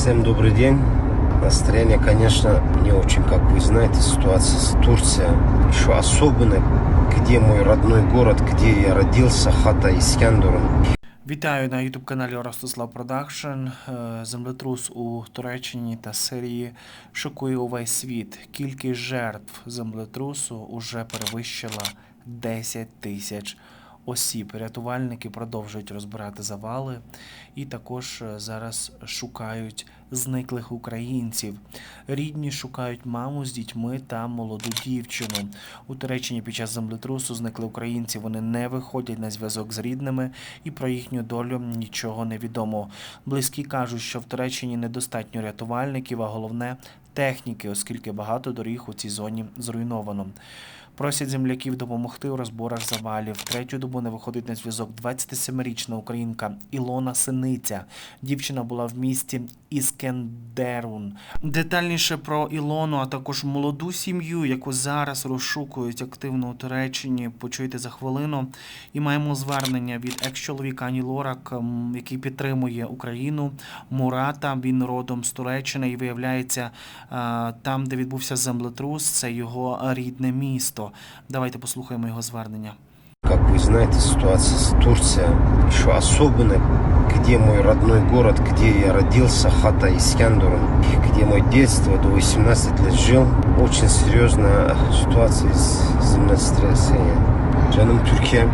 Всем добрый день. Настроение, конечно, не очень, как вы знаете, ситуация с Турцией. Еще особенно, где мой родной город, где я родился, Хата Искендерун. Вітаю на youtube каналі Ростислав Продакшн. Е, Землетрус у Туреччині та Сирії шокує увесь світ. Кількість жертв землетрусу уже перевищила 10 тисяч осіб. Рятувальники продовжують розбирати завали і також е, зараз шукають зниклих українців. Рідні шукають маму з дітьми та молоду дівчину. У Туреччині під час землетрусу зникли українці. Вони не виходять на зв'язок з рідними і про їхню долю нічого не відомо. Близькі кажуть, що в Туреччині недостатньо рятувальників, а головне техніки, оскільки багато доріг у цій зоні зруйновано. Просять земляків допомогти у розборах завалів. Третю добу не виходить на зв'язок 27-річна українка Ілона Синиця. Дівчина була в місті Іскендерун. Детальніше про Ілону, а також молоду сім'ю, яку зараз розшукують активно у Туреччині. Почуєте за хвилину. І маємо звернення від екс-чоловіка Ані Лорак, який підтримує Україну. Мурата. Він родом з Туреччини і виявляється, там, де відбувся землетрус, це його рідне місто. Давайте послухаємо його звернення. Как вы знаете, ситуация с Турцией. Еще особенно, где мой родной город, где я родился, Хата Искендерун, где мое детство до 18 лет жил. Очень серьезная ситуация с землетрясением. Canım Türkiye,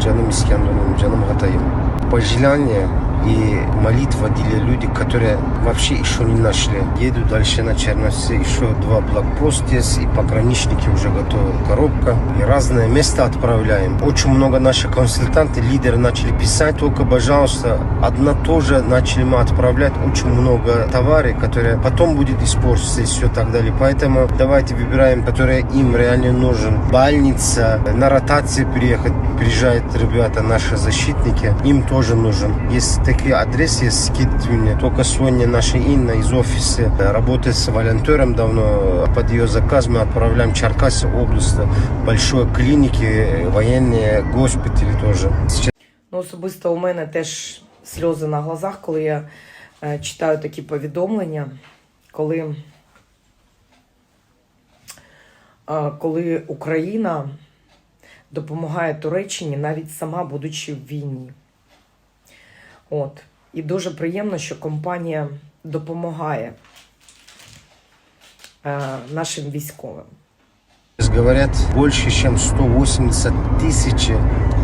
canım İskenderun, canım Hatay'ım. Пожелания и молитва для людей, которые вообще еще не нашли. Еду дальше на Черновцы, еще два блокпоста есть, и пограничники уже готовы. Коробка. И разные места отправляем. Очень много наших консультанты, лидеры начали писать, только, пожалуйста, одно тоже начали мы отправлять. Очень много товаров, которые потом будет испортиться и все так далее. Поэтому давайте выбираем, которые им реально нужен. Больница, на ротации приехать, приезжают ребята, наши защитники, им тоже нужен. Есть такие адресы, есть скидки мне. Только сегодня наша Инна из офиса э, работает с волонтером давно. Под ее заказ мы отправляем Черкассы область, большой клиники, э, военные госпитали тоже. Сейчас Ну, особисто у мене теж сльози на глазах, коли я е, читаю такі повідомлення, коли, е, коли Україна допомагає Туреччині, навіть сама будучи в війні. От. І дуже приємно, що компанія допомагає е, нашим військовим. говорят, больше чем 180 тысяч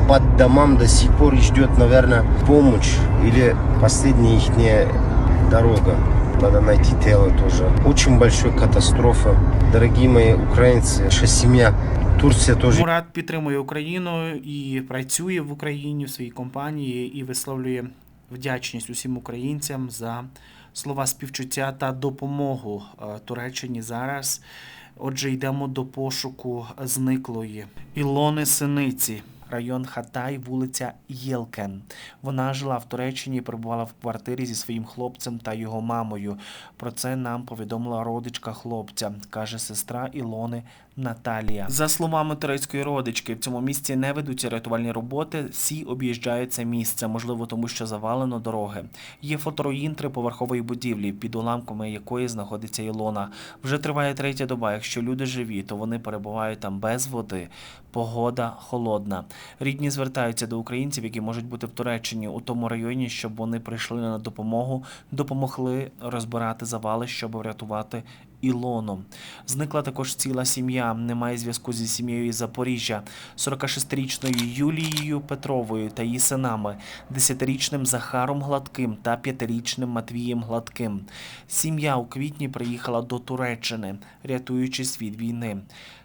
под домам до сих пор ждет, наверное, помощь или последняя их дорога. Надо найти тело тоже. Очень большая катастрофа. Дорогие мои украинцы, наша семья, Турция тоже Мурат підтримує Україну і працює в Україні в своїй компанії і висловлює вдячність усім українцям за слова співчуття та допомогу е, Туреччині зараз. Отже, йдемо до пошуку зниклої Ілони Синиці. Район Хатай, вулиця Єлкен. Вона жила в Туреччині і перебувала в квартирі зі своїм хлопцем та його мамою. Про це нам повідомила родичка хлопця, каже сестра Ілони Наталія. За словами турецької родички, в цьому місці не ведуться рятувальні роботи. Всі об'їжджають це місце, можливо, тому що завалено дороги. Є фоторуїн триповерхової будівлі, під уламками якої знаходиться Ілона. Вже триває третя доба. Якщо люди живі, то вони перебувають там без води. Погода холодна. Рідні звертаються до українців, які можуть бути в Туреччині у тому районі, щоб вони прийшли на допомогу, допомогли розбирати завали, щоб врятувати Ілону. Зникла також ціла сім'я. Немає зв'язку зі сім'єю із Запоріжжя, 46-річною Юлією Петровою та її синами, 10-річним Захаром Гладким та 5-річним Матвієм Гладким. Сім'я у квітні приїхала до Туреччини, рятуючись від війни.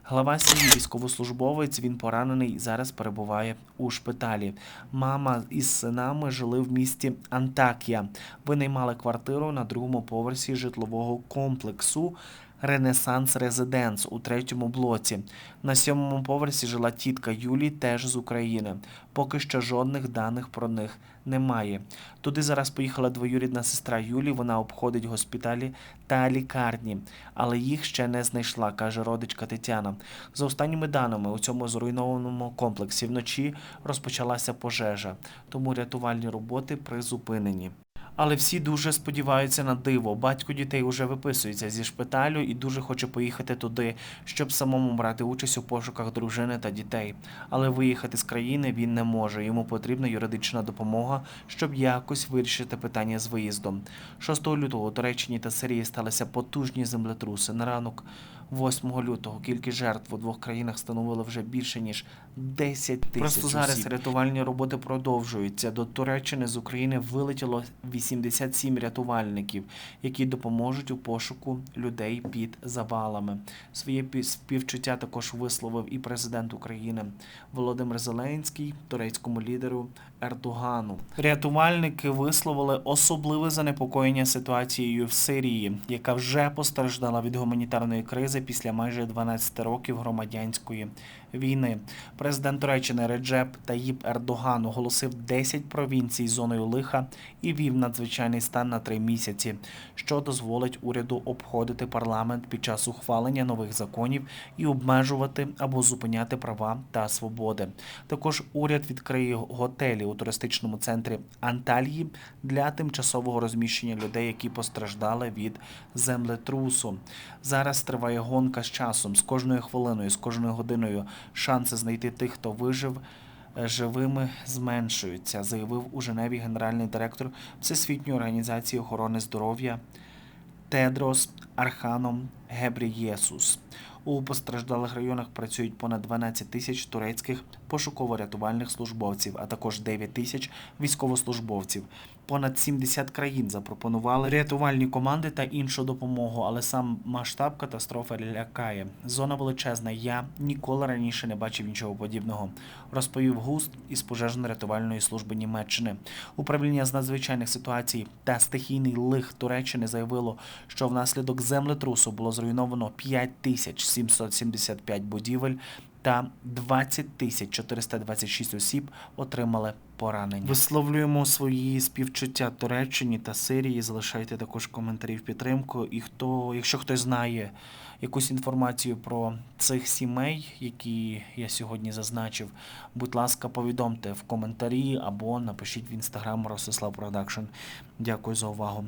Глава сім'ї військовослужбовець, він поранений, зараз перебуває у шпиталі. Мама із синами жили в місті Антакія. Винаймали квартиру на другому поверсі житлового комплексу Ренесанс Резиденс у третьому блоці. На сьомому поверсі жила тітка Юлі, теж з України. Поки що жодних даних про них немає. Туди зараз поїхала двоюрідна сестра Юлі. Вона обходить госпіталі та лікарні, але їх ще не знайшла, каже родичка Тетяна. За останніми даними, у цьому зруйнованому комплексі вночі розпочалася пожежа, тому рятувальні роботи призупинені. Але всі дуже сподіваються на диво. Батько дітей уже виписується зі шпиталю і дуже хоче поїхати туди, щоб самому брати участь у пошуках дружини та дітей. Але виїхати з країни він не може. Йому потрібна юридична допомога, щоб якось вирішити питання з виїздом. 6 лютого у Туреччині та Сирії сталися потужні землетруси. На ранок 8 лютого кількість жертв у двох країнах становило вже більше ніж 10 тисяч. Просто зараз рятувальні роботи продовжуються. До Туреччини з України вилетіло 87 рятувальників, які допоможуть у пошуку людей під завалами. Своє співчуття також висловив і президент України Володимир Зеленський турецькому лідеру Ердогану. Рятувальники висловили особливе занепокоєння ситуацією в Сирії, яка вже постраждала від гуманітарної кризи після майже 12 років громадянської війни. Президент Туреччини Реджеп Таїб Ердоган оголосив 10 провінцій зоною лиха і вів надзвичайний стан на три місяці, що дозволить уряду обходити парламент під час ухвалення нових законів і обмежувати або зупиняти права та свободи. Також уряд відкриє готелі у туристичному центрі Анталії для тимчасового розміщення людей, які постраждали від землетрусу. Зараз триває гонка з часом. З кожною хвилиною, з кожною годиною шанси знайти тих, хто вижив. е, Живими зменшуються, заявив у Женеві генеральний директор Всесвітньої організації охорони здоров'я Тедрос Арханом Гебрієсус. У постраждалих районах працюють понад 12 тисяч турецьких пошуково-рятувальних службовців, а також 9 тисяч військовослужбовців. Понад 70 країн запропонували рятувальні команди та іншу допомогу, але сам масштаб катастрофи лякає. Зона величезна. Я ніколи раніше не бачив нічого подібного, розповів густ із пожежно-рятувальної служби Німеччини. Управління з надзвичайних ситуацій та стихійний лих Туреччини заявило, що внаслідок землетрусу було зруйновано 5775 будівель та 20 тисяч 426 осіб отримали поранення. Висловлюємо свої співчуття Туреччині та Сирії. Залишайте також коментарі в підтримку. І хто, якщо хтось знає якусь інформацію про цих сімей, які я сьогодні зазначив, будь ласка, повідомте в коментарі або напишіть в інстаграм Ростислав Продакшн. Дякую за увагу.